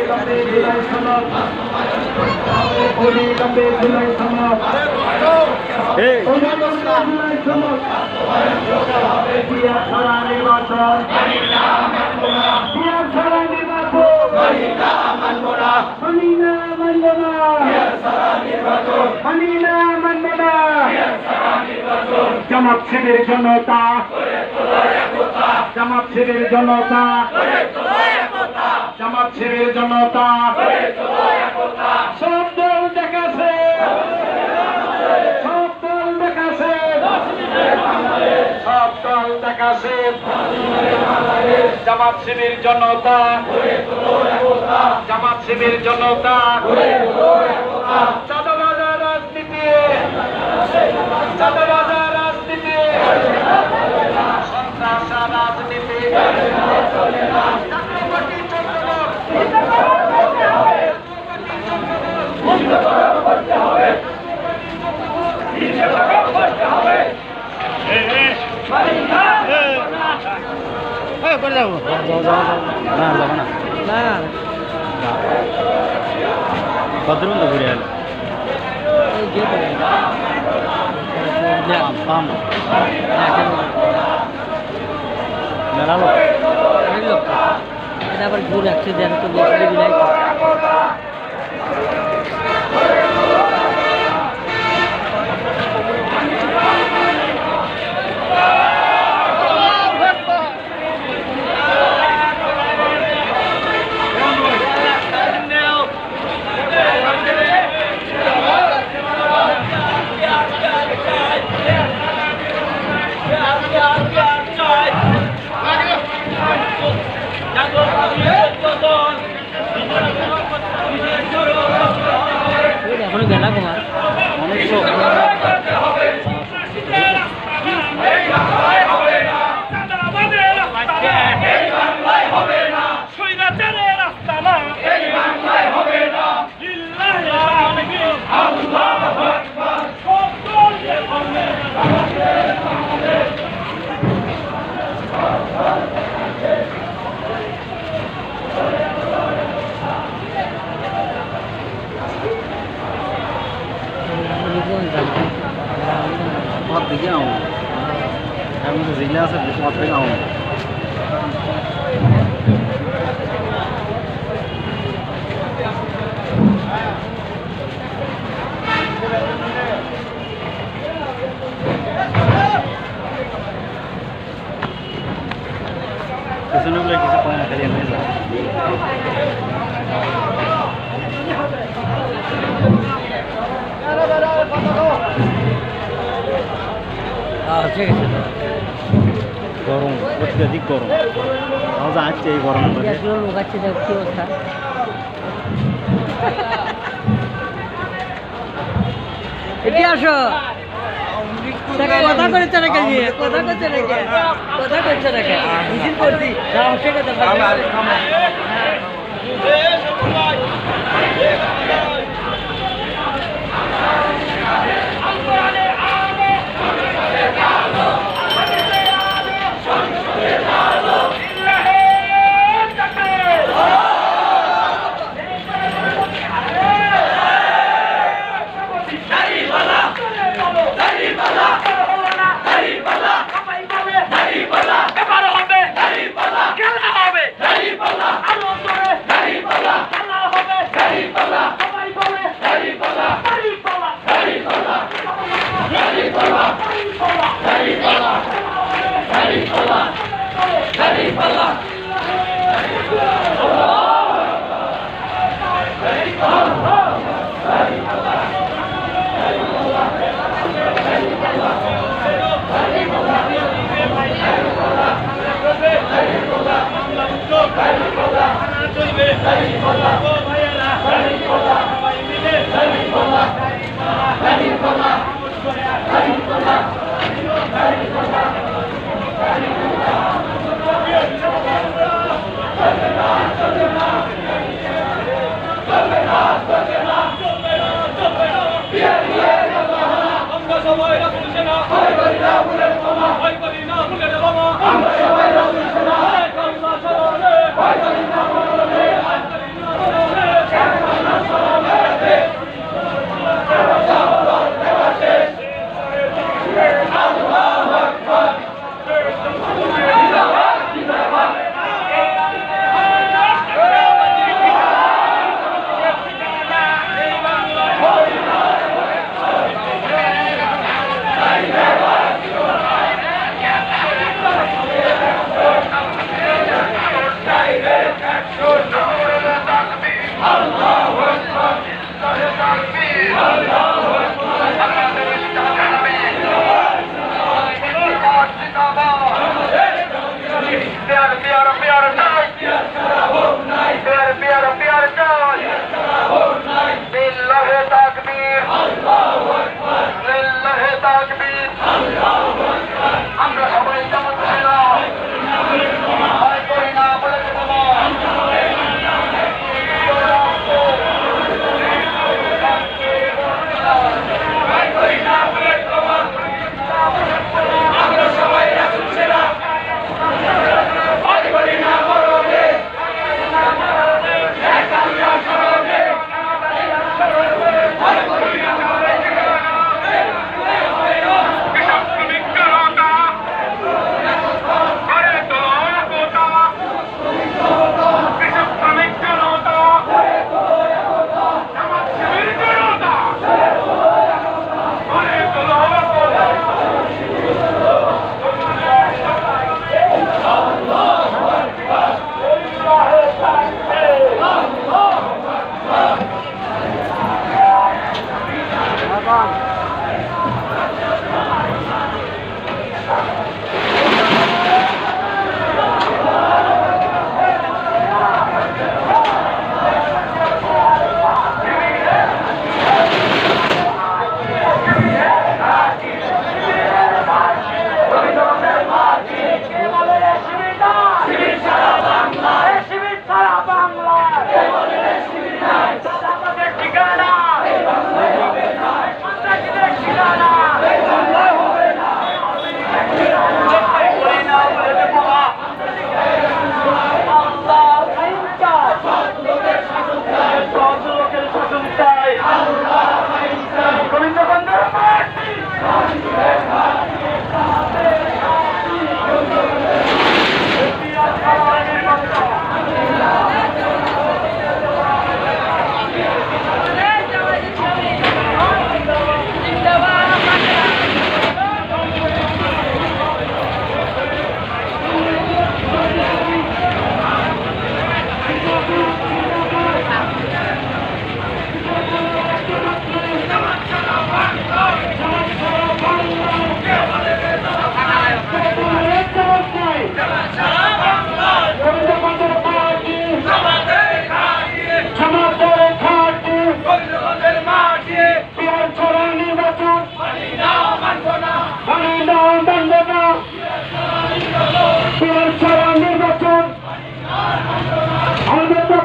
অবিলম্বে জুলাই সনদ অবিলম্বে জুলাই সনদ জুলাই সনদ ছাড়া নির্বাচন। ছাড়া জামাত শিবির জনতা। জামাত শিবির জনতা। জামাত ছেলের জনতা। সব দল দেখাছে। সব দল দেখাছে। সব দল দেখাছে। জামাত শিবির জনতা। জামাত শিবির জনতা। এই করে যাব যাও যাও না যাব না না কতক্ষণ kailangan gusto ka rin ako. Susunog lang kasi pang nakalian mo Ah, sige. গরম অত্যাধিক গরম। আমার যাচ্ছে এই গরম লোক আছে কি অবস্থা? এটি আসো। কথা করেছে না কথা করছে না কে কথা করছে। না কে মিছিল করছি কথা கை கொல்லா তাকবীর। আমরা সবাই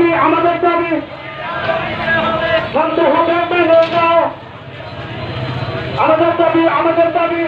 দাবি আমাদের দাবি বন্ধ হবে হয়ে যাও। আমাদের দাবি আমাদের দাবি।